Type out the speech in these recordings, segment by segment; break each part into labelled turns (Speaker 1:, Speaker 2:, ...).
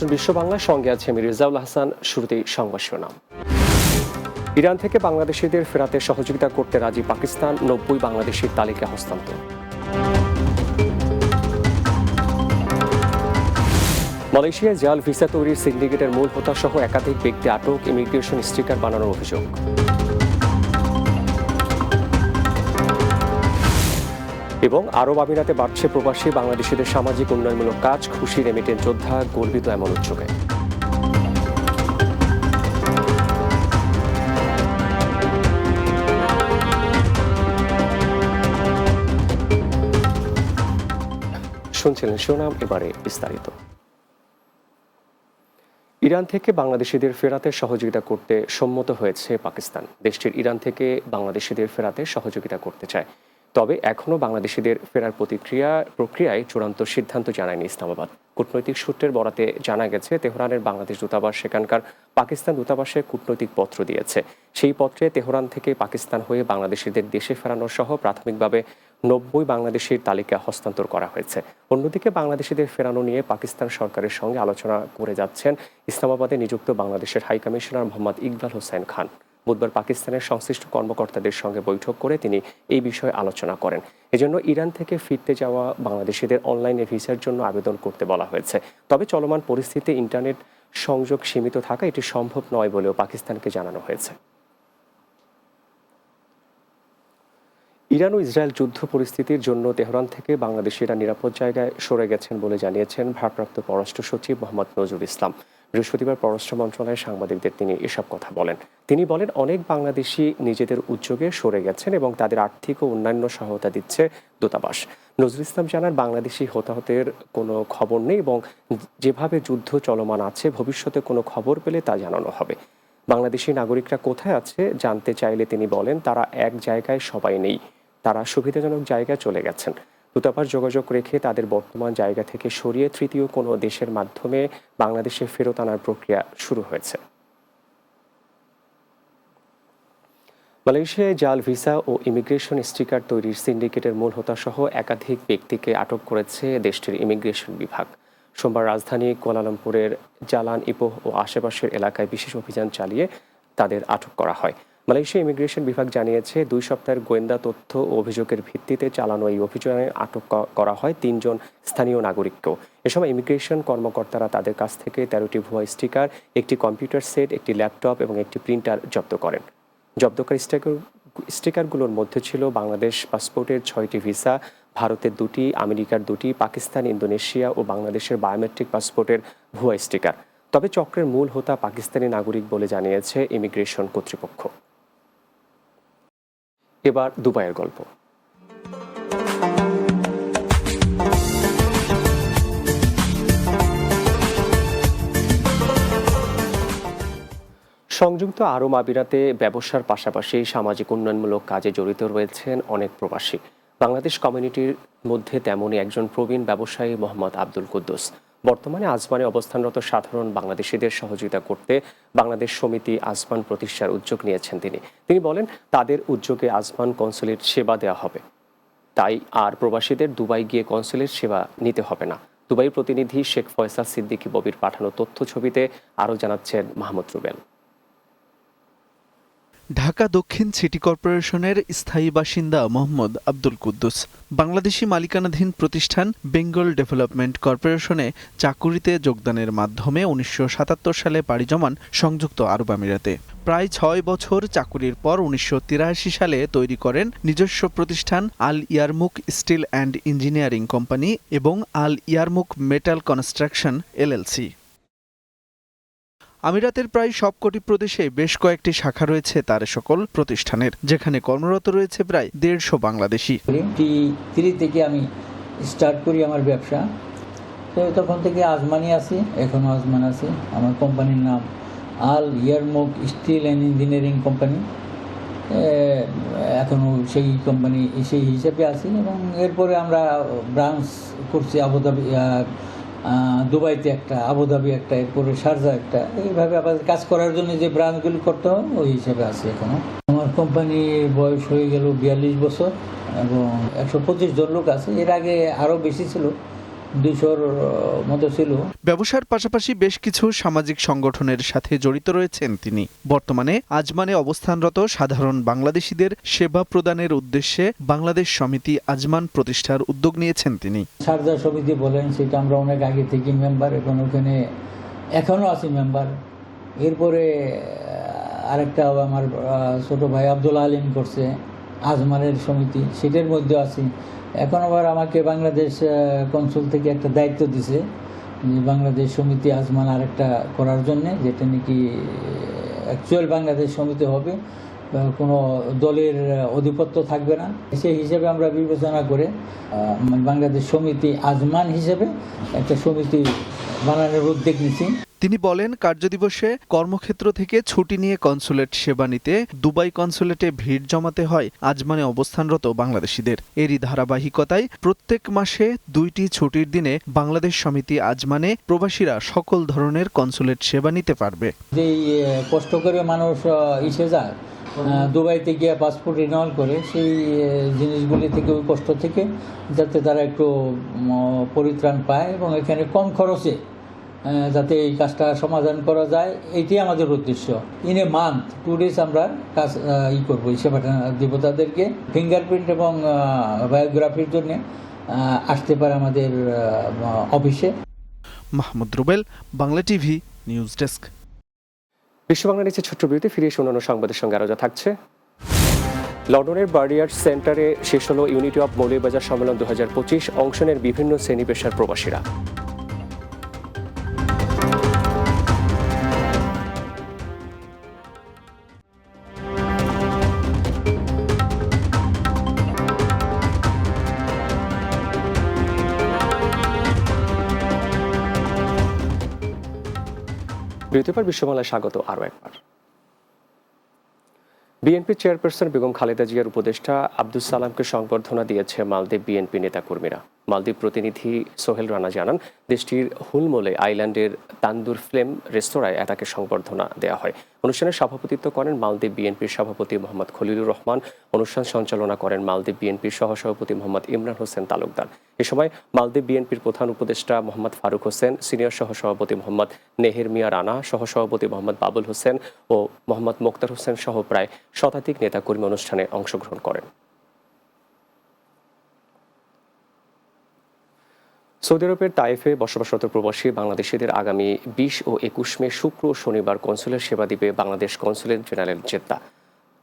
Speaker 1: আমন্ত্রণ বিশ্ব বাংলার সঙ্গে আছে আমি রেজাউল হাসান। শুরুতেই সংবাদ শিরোনাম। ইরান থেকে বাংলাদেশিদের ফেরাতে সহযোগিতা করতে রাজি পাকিস্তান। নব্বই বাংলাদেশির তালিকা হস্তান্তর। মালয়েশিয়ায় জাল ভিসা তৈরির সিন্ডিকেটের মূল হোতা সহ একাধিক ব্যক্তি আটক। ইমিগ্রেশন স্টিকার বানানোর অভিযোগ। এবং আরব আমিরাতে বাড়ছে প্রবাসী বাংলাদেশিদের সামাজিক উন্নয়নমূলক কাজ খুশি রেমিটেন্স যোদ্ধা, গর্বিত এমন উদ্যোগে শুনছিলেন শিরোনাম এবারে বিস্তারিত। ইরান থেকে বাংলাদেশিদের ফেরাতে সহযোগিতা করতে সম্মত হয়েছে পাকিস্তান। দেশটির ইরান থেকে বাংলাদেশিদের ফেরাতে সহযোগিতা করতে চায় তবে এখনও বাংলাদেশিদের ফেরার প্রতিক্রিয়া, প্রক্রিয়ায় চূড়ান্ত সিদ্ধান্ত জানায়নি ইসলামাবাদ। কূটনৈতিক সূত্রের বরাতে জানা গেছে, তেহরানের বাংলাদেশ দূতাবাস সেখানকার পাকিস্তান দূতাবাসে কূটনৈতিক পত্র দিয়েছে। সেই পত্রে তেহরান থেকে পাকিস্তান হয়ে বাংলাদেশিদের দেশে ফেরানো সহ প্রাথমিকভাবে নব্বই বাংলাদেশির তালিকা হস্তান্তর করা হয়েছে। অন্যদিকে বাংলাদেশিদের ফেরানো নিয়ে পাকিস্তান সরকারের সঙ্গে আলোচনা করে যাচ্ছেন ইসলামাবাদে নিযুক্ত বাংলাদেশের হাই কমিশনার মোহাম্মদ ইকবাল হোসেন খান। বুধবার পাকিস্তানের সংশ্লিষ্ট কর্মকর্তাদের সঙ্গে বৈঠক করে তিনি এই বিষয়ে আলোচনা করেন। এজন্য ইরান থেকে ফিরতে যাওয়া বাংলাদেশিদের অনলাইনে ভিসার জন্য আবেদন করতে বলা হয়েছে। তবে চলমান পরিস্থিতিতে ইন্টারনেট সংযোগ সীমিত থাকা এটি সম্ভব নয় বলেও পাকিস্তানকে জানানো হয়েছে। ইরান ও ইসরায়েল যুদ্ধ পরিস্থিতির জন্য তেহরান থেকে বাংলাদেশিরা নিরাপদ জায়গায় সরে গেছেন বলে জানিয়েছেন ভারপ্রাপ্ত পররাষ্ট্র সচিব মোহাম্মদ নজরুল ইসলাম। বৃহস্পতিবার পররাষ্ট্র মন্ত্রণালয়ে সাংবাদিকদের তিনি এসব কথা বলেন। তিনি বলেন, অনেক বাংলাদেশি নিজেদের উদ্যোগে সরে গেছেন এবং তাদের আর্থিক ও অন্যান্য সহায়তা দিচ্ছে দূতাবাস। নজরুল ইসলাম জানান, বাংলাদেশি হতাহতের কোনো খবর নেই এবং যেভাবে যুদ্ধ চলমান আছে, ভবিষ্যতে কোনো খবর পেলে তা জানানো হবে। বাংলাদেশি নাগরিকরা কোথায় আছে জানতে চাইলে তিনি বলেন, তারা এক জায়গায় সবাই নেই। তারা সুবিধাজনক জায়গায় চলে গেছেন। দূতাবাস যোগাযোগ রেখে তাদের বর্তমান জায়গা থেকে সরিয়ে তৃতীয় কোনো দেশের মাধ্যমে বাংলাদেশে ফেরত আনার প্রক্রিয়া শুরু হয়েছে। মালয়েশিয়ায় জাল, ভিসা ও ইমিগ্রেশন স্টিকার তৈরির সিন্ডিকেটের মূল হোতা সহ একাধিক ব্যক্তিকে আটক করেছে দেশটির ইমিগ্রেশন বিভাগ। সোমবার রাজধানী কুয়ালালামপুরের জালান ইপোহ ও আশেপাশের এলাকায় বিশেষ অভিযান চালিয়ে তাদের আটক করা হয়। মালয়েশিয়া ইমিগ্রেশন বিভাগ জানিয়েছে, দুই সপ্তাহের গোয়েন্দা তথ্য ও অভিযোগের ভিত্তিতে চালানো এই অভিযানে আটক করা হয় তিনজন স্থানীয় নাগরিককেও। এ সময় ইমিগ্রেশন কর্মকর্তারা তাদের কাছ থেকে তেরোটি ভুয়া স্টিকার, একটি কম্পিউটার সেট, একটি ল্যাপটপ এবং একটি প্রিন্টার জব্দ করেন। জব্দকারী স্টিকার স্টিকারগুলোর মধ্যে ছিল বাংলাদেশ পাসপোর্টের ছয়টি ভিসা, ভারতের দুটি, আমেরিকার দুটি, পাকিস্তান, ইন্দোনেশিয়া ও বাংলাদেশের বায়োমেট্রিক পাসপোর্টের ভুয়া স্টিকার। তবে চক্রের মূল হোতা পাকিস্তানি নাগরিক বলে জানিয়েছে ইমিগ্রেশন কর্তৃপক্ষ। এবার দুবাইয়ের গল্প। সংযুক্ত আরব আমিরাতে ব্যবসার পাশাপাশি সামাজিক উন্নয়নমূলক কাজে জড়িত রয়েছেন অনেক প্রবাসী। বাংলাদেশ কমিউনিটির মধ্যে তেমনই একজন প্রবীণ ব্যবসায়ী মোহাম্মদ আব্দুল কুদ্দুস। বর্তমানে আজমানে অবস্থানরত সাধারণ বাংলাদেশিদের সহযোগিতা করতে বাংলাদেশ সমিতি আজমান প্রতিষ্ঠার উদ্যোগ নিয়েছেন তিনি। তিনি বলেন, তাদের উদ্যোগে আজমান কনসুলেট সেবা দেওয়া হবে। তাই আর প্রবাসীদের দুবাই গিয়ে কনসুলেট সেবা নিতে হবে না। দুবাই প্রতিনিধি শেখ ফয়সাল সিদ্দিকী ববির পাঠানো তথ্য ছবিতে আরও জানাচ্ছেন মাহমুদ রুবেল।
Speaker 2: ঢাকা দক্ষিণ সিটি কর্পোরেশনের স্থায়ী বাসিন্দা মোহাম্মদ আব্দুল কুদ্দুস। বাংলাদেশি মালিকানাধীন প্রতিষ্ঠান বেঙ্গল ডেভেলপমেন্ট কর্পোরেশনে চাকুরিতে যোগদানের মাধ্যমে উনিশশো সাতাত্তর সালে পাড়ি জমান সংযুক্ত আরব আমিরাতে। প্রায় ছয় বছর চাকুরির পর উনিশশো তিরাশি সালে তৈরি করেন নিজস্ব প্রতিষ্ঠান Al Yarmouk steel and engineering company এবং Al Yarmouk metal construction LLC. আমিরাতের প্রায় সবকটি প্রদেশে বেশ কয়েকটি শাখা রয়েছে তার সকল প্রতিষ্ঠানের, যেখানে কর্মরত রয়েছে প্রায় দেড়শো বাংলাদেশি।
Speaker 3: থ্রি থেকে আমি স্টার্ট করি আমার ব্যবসা। তো তখন থেকে আজমানি আছি এখনও আজমান আছে। আমার কোম্পানির নাম Al Yarmouk steel and engineering company. এখনও সেই কোম্পানি সেই হিসেবে আছি এবং এরপরে আমরা ব্রাঞ্চ করছি আবুধাবি দুবাইতে একটা, আবুধাবি একটা, এরপরে শারজা একটা, এইভাবে আমাদের কাজ করার জন্য যে ব্রাঞ্চগুলি করতে হয়, ওই হিসাবে আছে এখনও আমার কোম্পানি বয়স হয়ে গেল বিয়াল্লিশ বছর এবং একশো পঁচিশ জন লোক আছে। এর আগে আরও বেশি ছিল। দুইশোর মতো ছিল।
Speaker 2: ব্যবসার পাশাপাশি বেশ কিছু সামাজিক সংগঠনের সাথে জড়িত রয়েছেন তিনি। বর্তমানে আজমানে অবস্থানরত সাধারণ বাংলাদেশিদের সেবা প্রদানের উদ্দেশ্যে বাংলাদেশ সমিতি আজমান প্রতিষ্ঠার উদ্যোগ নিয়েছেন তিনি।
Speaker 3: সারদা সমিতি বলেন সেটা আমরা অনেক আগে থেকে মেম্বার এখন ওখানে এখনও আছি মেম্বার। এরপরে আরেকটা আমার ছোট ভাই আব্দুল আলিম করছে। আজমানের সমিতি, সেটার মধ্যে আছি। এখন আবার আমাকে বাংলাদেশ কনসুল থেকে একটা দায়িত্ব দিছে, যে বাংলাদেশ সমিতি আজমান আরেকটা করার জন্যে, যেটা নাকি অ্যাকচুয়াল বাংলাদেশ সমিতি হবে কোনো দলের অধিপত্য থাকবে না। সেই হিসেবে আমরা বিবেচনা করে মানে বাংলাদেশ সমিতি আজমান হিসেবে একটা সমিতি বানানোর উদ্যোগ নিছি।
Speaker 2: তিনি বলেন কার্যদিবসে কর্মক্ষেত্র থেকে ছুটি নিয়ে কনসুলেট সেবা নিতে দুবাই কনসুলেটে ভিড় জমাতে হয় আজমানে অবস্থানরত বাংলাদেশিদের। এরই ধারাবাহিকতায় প্রত্যেক মাসে দুইটি ছুটির দিনে বাংলাদেশ সমিতি আজমানে প্রবাসীরা সকল ধরনের কনসুলেট সেবা নিতে পারবে।
Speaker 3: যেই কষ্ট করে মানুষ ইসে যায় দুবাইতে গিয়ে পাসপোর্ট রিনিউয়াল করে, সেই জিনিসগুলি থেকে, ওই কষ্ট থেকে যাতে তারা একটু পরিত্রাণ পায় এবং এখানে কম খরচে যাতে এই কাজটা সমাধান করা যায় এইটাই আমাদের উদ্দেশ্য। In a month two days আমরা কাজ ই করব সেবাটা দিব তাদেরকে ফিঙ্গারপ্রিন্ট এবং বায়োগ্রাফির জন্য আসতে পারে আমাদের অফিসে।
Speaker 2: Mahmud Rubel Bangla TV news desk.
Speaker 1: বিশ্ব বাংলা নিচে ছোট্ট বিরতি ফিরে এসে অন্যান্য সংবাদের সঙ্গে আরও যা থাকছে। লন্ডনের বার্ডিয়ার সেন্টারে শেষ হলো ইউনিটি অফ মৌলভীবাজার সম্মেলন দু অংশ নেন বিভিন্ন শ্রেণি পেশার প্রবাসীরা। বিরতির বিশ্বমালায় স্বাগত আরও একবার। বিএনপি চেয়ারপারসন বেগম খালেদা জিয়ার উপদেষ্টা আব্দুল সালামকে সংবর্ধনা দিয়েছে মালদ্বীপ বিএনপি নেতাকর্মীরা। মালদ্বীপ প্রতিনিধি সোহেল রানা জানান, দেশটির হুলমোলে আইল্যান্ডের তান্দুর ফ্লেম রেস্তোরাঁয় তাকে সংবর্ধনা দেওয়া হয়। অনুষ্ঠানে সভাপতিত্ব করেন মালদ্বীপ বিএনপির সভাপতি মোহাম্মদ খলিলুর রহমান। অনুষ্ঠান সঞ্চালনা করেন মালদ্বীপ বিএনপির সহসভাপতি মোহাম্মদ ইমরান হোসেন তালুকদার। এ সময় মালদ্বীপ বিএনপির প্রধান উপদেষ্টা মোহাম্মদ ফারুক হোসেন, সিনিয়র সহসভাপতি মোহাম্মদ নেহের মিয়া রানা, সহসভাপতি মোহাম্মদ বাবুল হোসেন ও মোহাম্মদ মোক্তার হোসেন সহ প্রায় শতাধিক নেতাকর্মী অনুষ্ঠানে অংশগ্রহণ করেন। সৌদি আরবের তাইফে বসবাসরত প্রবাসী বাংলাদেশিদের আগামী বিশ ও একুশ মে শুক্র শনিবার কনসুলের সেবা দিবে বাংলাদেশ কনসুলেট জেনারেল জেদ্দা।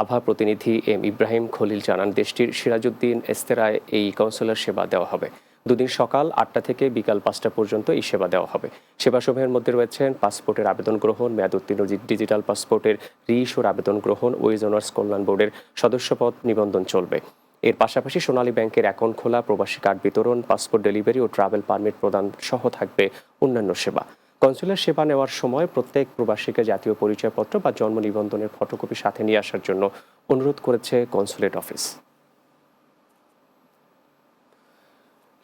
Speaker 1: আভা প্রতিনিধি এম ইব্রাহিম খলিল জানান, দেশটির সিরাজউদ্দিন এস্তেরায় এই কনসুলার সেবা দেওয়া হবে। দুদিন সকাল আটটা থেকে বিকাল পাঁচটা পর্যন্ত এই সেবা দেওয়া হবে। সেবাসমূহের মধ্যে রয়েছেন পাসপোর্টের আবেদন গ্রহণ মেয়াদ উত্তীর্ণ ডিজিটাল পাসপোর্টের রিইস্যুর আবেদন গ্রহণ, ওয়েজ অনার্স কল্যাণ বোর্ডের সদস্যপদ নিবন্ধন চলবে। এর পাশাপাশি সোনালী ব্যাংকের অ্যাকাউন্ট খোলা, প্রবাসী কার্ড বিতরণ, পাসপোর্ট ডেলিভারি ও ট্রাভেল পারমিট প্রদান সহ থাকবে অন্যান্য সেবা। কনসুলার সেবা নেওয়ার সময় প্রত্যেক প্রবাসীকে জাতীয় পরিচয়পত্র বা জন্ম নিবন্ধনের ফটোকপি সাথে নিয়ে আসার জন্য অনুরোধ করেছে কনসুলেট অফিস।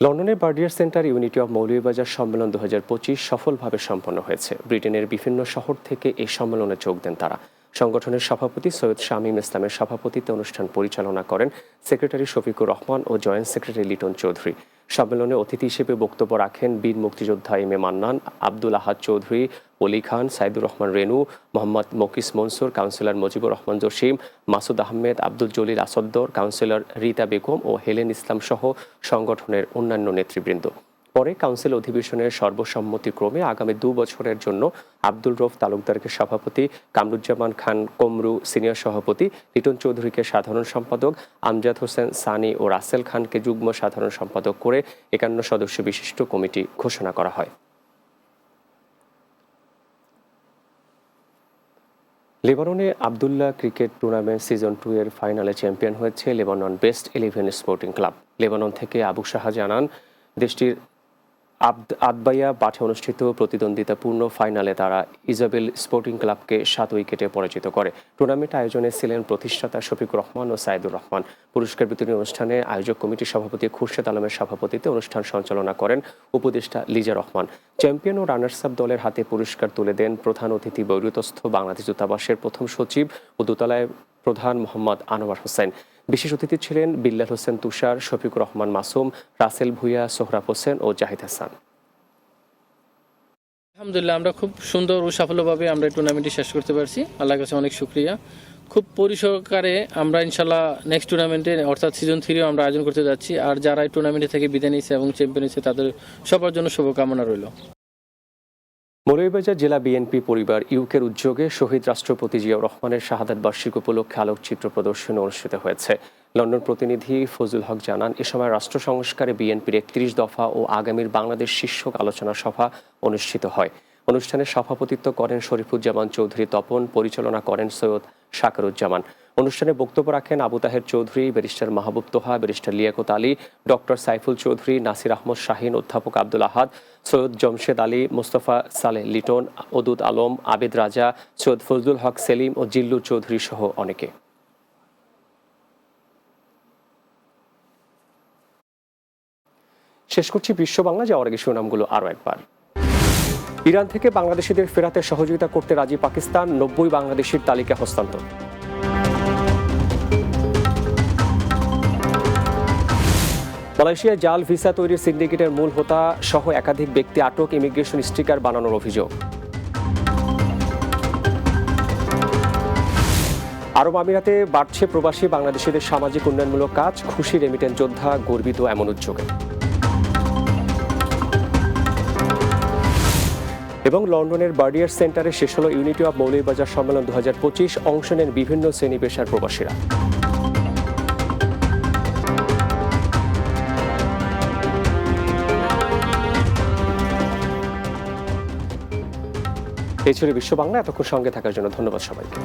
Speaker 1: লন্ডনের বার্ডিয়ার সেন্টার ইউনিটি অফ মৌলভীবাজার সম্মেলন দু হাজার পঁচিশ সফলভাবে সম্পন্ন হয়েছে। ব্রিটেনের বিভিন্ন শহর থেকে এই সম্মেলনে যোগ দেন তারা। সংগঠনের সভাপতি সৈয়দ শামীম ইসলামের সভাপতিত্বে অনুষ্ঠান পরিচালনা করেন সেক্রেটারি শফিকুর রহমান ও জয়েন্ট সেক্রেটারি লিটন চৌধুরী। সম্মেলনে অতিথি হিসেবে বক্তব্য রাখেন বীর মুক্তিযোদ্ধা M A Mannan, Abdul Ahad Chowdhury, Oli Khan, Saidur Rahman Renu, Mohammad Mokis Mansur, councillor Mujibur Rahman Jasim, Masud Ahmed, Abdul Jalil Asaddar, councillor Rita Begum O Helen Islam সহ সংগঠনের অন্যান্য নেতৃবৃন্দ। পরে কাউন্সিল অধিবেশনের সর্বসম্মতিক্রমে আগামী দু বছরের জন্য আব্দুল রফ তালুকদারকে সভাপতি, কামরুজ্জামান খান কমরু সিনিয়র সভাপতি, লিটন চৌধুরীকে সাধারণ সম্পাদক, আমজাদ হোসেন সানি ও রাসেল খানকে যুগ্ম সাধারণ সম্পাদক করে একান্ন সদস্য বিশিষ্ট কমিটি ঘোষণা করা হয়। লেবাননে Abdullah cricket tournament season two এর ফাইনালে চ্যাম্পিয়ন হয়েছে Lebanon best eleven sporting club. Lebanon থেকে আবু শাহ জানান, দেশটির আদবাইয়া মাঠে অনুষ্ঠিত প্রতিদ্বন্দ্বিতাপূর্ণ ফাইনালে তারা ইজাবেল স্পোর্টিং ক্লাবকে সাত উইকেটে পরাজিত করে। টুর্নামেন্ট আয়োজনে ছিলেন প্রতিষ্ঠাতা শফিক রহমান ও সাইদুর রহমান। পুরস্কার বিতরণী অনুষ্ঠানে আয়োজক কমিটির সভাপতি খুরশেদ আলমের সভাপতিত্বে অনুষ্ঠান সঞ্চালনা করেন উপদেষ্টা লিজা রহমান। চ্যাম্পিয়ন ও রানার্স আপ দলের হাতে পুরস্কার তুলে দেন প্রধান অতিথি বৈরুতস্থ বাংলাদেশ দূতাবাসের প্রথম সচিব ও দোতলায় প্রধান মোহাম্মদ আনোয়ার হোসেন। বিশেষ অতিথি ছিলেন বিল্লাল হোসেন তুষার, শফিকুর রহমান মাসুম, রাসেল ভুইয়া, সোহরাব হোসেন ও জাহিদ হাসান।
Speaker 4: আলহামদুলিল্লাহ, আমরা খুব সুন্দর ও সাফল্যভাবে আমরা টুর্নামেন্টটি শেষ করতে পারছি। আল্লাহর কাছে অনেক শুক্রিয়া। খুব পরিসরকারে আমরা ইনশাল্লাহ নেক্সট টুর্নামেন্টে অর্থাৎ সিজন থ্রিও আমরা আয়োজন করতে যাচ্ছি। আর যারা এই টুর্নামেন্টে থেকে বিদায় নিয়েছে এবং চ্যাম্পিয়ন হয়েছে, তাদের সবার জন্য শুভকামনা রইল।
Speaker 1: মৌলভীবাজার জেলা বিএনপি পরিবার ইউকের উদ্যোগে শহীদ রাষ্ট্রপতি জিয়াউর রহমানের শাহাদাত বার্ষিক উপলক্ষে আলোকচিত্র প্রদর্শনী অনুষ্ঠিত হয়েছে। লন্ডন প্রতিনিধি ফজুল হক জানান, এ সময় রাষ্ট্র সংস্কারে বিএনপির একত্রিশ দফা ও আগামীর বাংলাদেশ শীর্ষক আলোচনা সভা অনুষ্ঠিত হয়। অনুষ্ঠানে সভাপতিত্ব করেন শরীফুজ্জামান চৌধুরী, তপন পরিচালনা করেন সৈয়দ শাকরুজ্জামান। অনুষ্ঠানে বক্তব্য রাখেন Abu Taher Chowdhury, barrister Mahbub Toha, barrister Liakat Ali, doctor Saiful Chowdhury, Nasir Ahmed Shahin, অধ্যাপক আব্দুল আহাদ, সৈয়দ জমশেদ আলী, মোস্তফা সালেহ লিটন অদুদ আলম, আবেদ রাজা, সৈয়দ ফজলুল হক সেলিম ও জিল্লুর চৌধুরী সহ অনেকে। শেষ করছি বিশ্ব বাংলা, যাওয়ার আগে শিরোনামগুলো আরও একবার। ইরান থেকে বাংলাদেশিদের ফেরাতে সহযোগিতা করতে রাজি পাকিস্তান, নব্বই বাংলাদেশির তালিকা হস্তান্তর। মালয়েশিয়ায় জাল ভিসা তৈরির সিন্ডিকেটের মূল হোতা সহ একাধিক ব্যক্তি আটক, ইমিগ্রেশন স্টিকার বানানোর অভিযোগ। আরব আমিরাতে বাড়ছে প্রবাসী বাংলাদেশিদের সামাজিক উন্নয়নমূলক কাজ, খুশি রেমিটেন্স যোদ্ধা গর্বিত এমন উদ্যোগে। এবং লন্ডনের বার্ডিয়ার সেন্টারে শেষ হলো ইউনিটি অব মৌলভীবাজার সম্মেলন দু অংশ নেন বিভিন্ন শ্রেণি পেশার প্রবাসীরা। এই ছিল বিশ্ব বাংলা এতক্ষণ সঙ্গে থাকার জন্য ধন্যবাদ সবাইকে।